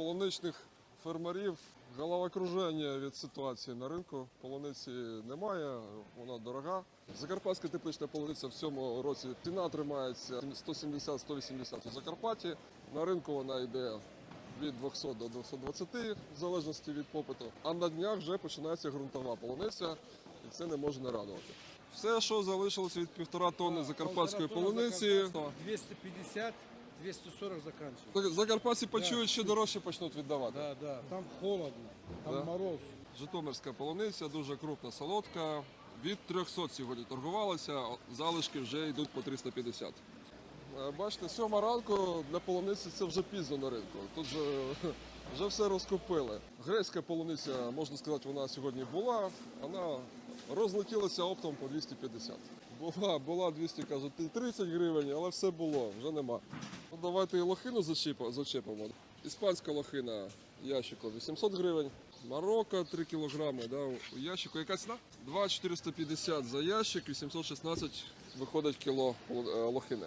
полуничних фермерів головокруження від ситуації на ринку. Полуниці немає, вона дорога. Закарпатська теплична полуниця в цьому році ціна тримається 170-180 у Закарпатті. На ринку вона йде від 200 до 220, в залежності від попиту. А на днях вже починається ґрунтова полуниця, і це не може не радувати. Все, що залишилось від півтора тонни закарпатської полуниці, 250, 240 заканчивается. закарпатці почують, що дорожче почнуть віддавати. Да, да. Там холодно, там Да? мороз. Житомирська полуниця дуже крупна, солодка. Від 300 сьогодні торгувалася, залишки вже йдуть по 350. Е, Бачите, сьома ранку для полуниці це вже пізно на ринку. Тут вже, вже все розкупили. Грецька полуниця, можна сказати, вона сьогодні була. Вона розлетілася оптом по 250. Була, була 200, кажуть, 30 гривень, але все було, вже нема. Ну, давайте і лохину зачепимо. Іспанська лохина ящику 800 гривень. Марокко 3 кілограми да, у ящику. Яка ціна? 2,450 за ящик, 816 виходить кіло е, лохини.